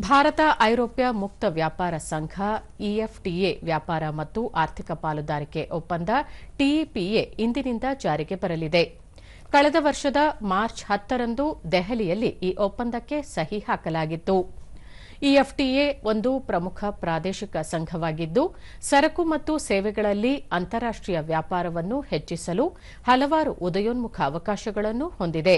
ಭಾರತ ಐರೋಪ್ಯ ಮುಕ್ತ ವ್ಯಾಪಾರ ಸಂಘ, ಇಎಫ್ಟಿಎ ವ್ಯಾಪಾರ ಮತ್ತು ಆರ್ಥಿಕ ಪಾಲುದಾರಿಕೆ ಒಪ್ಪಂದ, ಟಿಇಪಿಎ ಇಂದಿನಿಂದ ಜಾರಿಗೆ ಬರಲಿದೆ. ಕಳೆದ ವರ್ಷದ ಮಾರ್ಚ್ ಹತ್ತರಂದು ದೆಹಲಿಯಲ್ಲಿ ಈ ಒಪ್ಪಂದಕ್ಕೆ ಸಹಿ ಹಾಕಲಾಗಿತ್ತು. ಇಎಫ್ಟಿಎ ಒಂದು ಪ್ರಮುಖ ಪ್ರಾದೇಶಿಕ ಸಂಘವಾಗಿದ್ದು, ಸರಕು ಮತ್ತು ಸೇವೆಗಳಲ್ಲಿ ಅಂತಾರಾಷ್ಟೀಯ ವ್ಯಾಪಾರವನ್ನು ಹೆಚ್ಚಿಸಲು ಹಲವಾರು ಉದಯೋನ್ಮುಖ ಅವಕಾಶಗಳನ್ನು ಹೊಂದಿದೆ.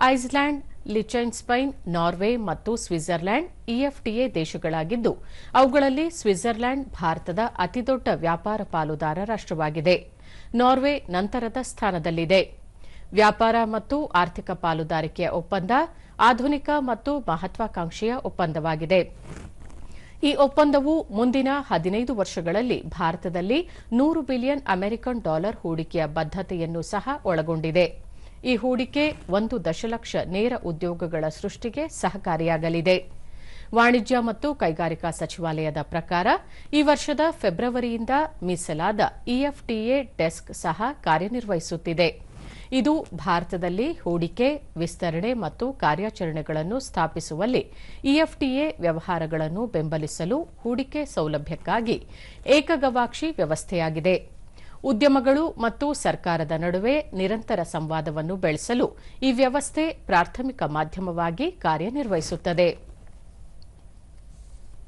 ಐಸ್ಲ್ಯಾಂಡ್ ಲಿಚೆನ್ಸ್ಪೈನ್ ನಾರ್ವೆ ಮತ್ತು ಸ್ವಿಟ್ಜರ್ಲ್ಯಾಂಡ್ ಇಎಫ್ಟಿಎ ದೇಶಗಳಾಗಿದ್ದು, ಅವುಗಳಲ್ಲಿ ಸ್ವಿಟ್ಜರ್ಲ್ಯಾಂಡ್ ಭಾರತದ ಅತಿದೊಡ್ಡ ವ್ಯಾಪಾರ ಪಾಲುದಾರ ರಾಷ್ಟವಾಗಿದೆ ನಾರ್ವೆ ನಂತರದ ಸ್ಥಾನದಲ್ಲಿದೆ. ವ್ಯಾಪಾರ ಮತ್ತು ಆರ್ಥಿಕ ಪಾಲುದಾರಿಕೆಯ ಒಪ್ಪಂದ ಆಧುನಿಕ ಮತ್ತು ಮಹತ್ವಾಕಾಂಕ್ಷೆಯ ಒಪ್ಪಂದವಾಗಿದೆ. ಈ ಒಪ್ಪಂದವು ಮುಂದಿನ ಹದಿನೈದು ವರ್ಷಗಳಲ್ಲಿ ಭಾರತದಲ್ಲಿ ನೂರು ಬಿಲಿಯನ್ ಅಮೆರಿಕನ್ ಡಾಲರ್ ಹೂಡಿಕೆಯ ಬದ್ದತೆಯನ್ನು ಸಹ ಒಳಗೊಂಡಿದೆ. ಈ ಹೂಡಿಕೆ ಒಂದು ದಶಲಕ್ಷ ನೇರ ಉದ್ಯೋಗಗಳ ಸೃಷ್ಟಿಗೆ ಸಹಕಾರಿಯಾಗಲಿದೆ. ವಾಣಿಜ್ಯ ಮತ್ತು ಕೈಗಾರಿಕಾ ಸಚಿವಾಲಯದ ಪ್ರಕಾರ ಈ ವರ್ಷದ ಫೆಬ್ರವರಿಯಿಂದ ಮೀಸಲಾದ ಇಎಫ್ಟಿಎ ಡೆಸ್ಕ್ ಸಹ ಕಾರ್ಯನಿರ್ವಹಿಸುತ್ತಿದೆ. ಇದು ಭಾರತದಲ್ಲಿ ಹೂಡಿಕೆ, ವಿಸ್ತರಣೆ ಮತ್ತು ಕಾರ್ಯಾಚರಣೆಗಳನ್ನು ಸ್ಥಾಪಿಸುವಲ್ಲಿ ಇಎಫ್ಟಿಎ ವ್ಯವಹಾರಗಳನ್ನು ಬೆಂಬಲಿಸಲು ಹೂಡಿಕೆ ಸೌಲಭ್ಯಕ್ಕಾಗಿ ಏಕಗವಾಕ್ಷಿ ವ್ಯವಸ್ಥೆಯಾಗಿದೆ. ಉದ್ಯಮಗಳು ಮತ್ತು ಸರ್ಕಾರದ ನಡುವೆ ನಿರಂತರ ಸಂವಾದವನ್ನು ಬೆಳೆಸಲು ಈ ವ್ಯವಸ್ಥೆ ಪ್ರಾಥಮಿಕ ಮಾಧ್ಯಮವಾಗಿ ಕಾರ್ಯನಿರ್ವಹಿಸುತ್ತದೆ.